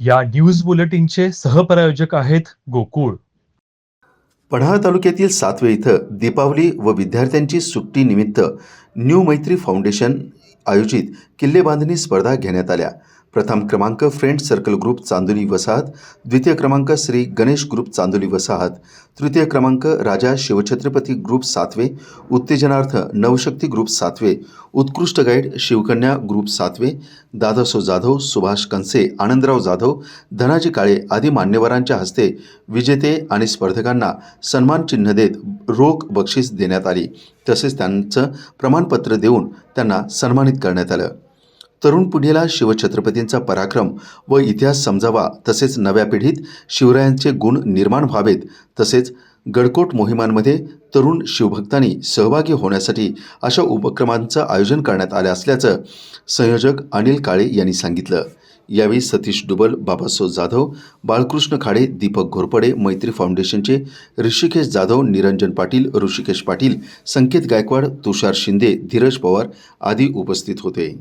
या न्यूज बुलेटिनचे सहप्रायोजक आहेत गोकुळ. पढाळ तालुक्यातील सातवे इथं दीपावली व विद्यार्थ्यांची सुट्टी निमित्त न्यू मैत्री फाउंडेशन आयोजित किल्ले बांधणी स्पर्धा घेण्यात आल्या. प्रथम क्रमांक फ्रेंड सर्कल ग्रुप चांदोली वसाहत द्वितीय क्रमांक श्री गणेश ग्रुप चांदोली वसाहत तृतीय क्रमांक राजा शिवछत्रपती ग्रुप सातवे उत्तेजनार्थ नवशक्ती ग्रुप सातवे उत्कृष्ट गाईड शिवकन्या ग्रुप सातवे दादासो जाधव सुभाष कंसे आनंदराव जाधव धनाजी काळे आदी मान्यवरांच्या हस्ते विजेते आणि स्पर्धकांना सन्मान चिन्ह देत रोख बक्षीस देण्यात आली. तसेच त्यांचं प्रमाणपत्र देऊन त्यांना सन्मानित करण्यात आलं. तरुण पिढीला शिवछत्रपतींचा पराक्रम व इतिहास समजावा तसेच नव्या पिढीत शिवरायांचे गुण निर्माण व्हावेत तसेच गडकोट मोहिमांमध्ये तरुण शिवभक्तांनी सहभागी होण्यासाठी अशा उपक्रमांचं आयोजन करण्यात आलं असल्याचं संयोजक अनिल काळे यांनी सांगितलं. यावेळी सतीश डुबल बाबासो जाधव बाळकृष्ण खाडे दीपक घोरपडे मैत्री फाउंडेशनचे ऋषिकेश जाधव निरंजन पाटील ऋषिकेश पाटील संकेत गायकवाड तुषार शिंदे धीरज पवार आदी उपस्थित होते.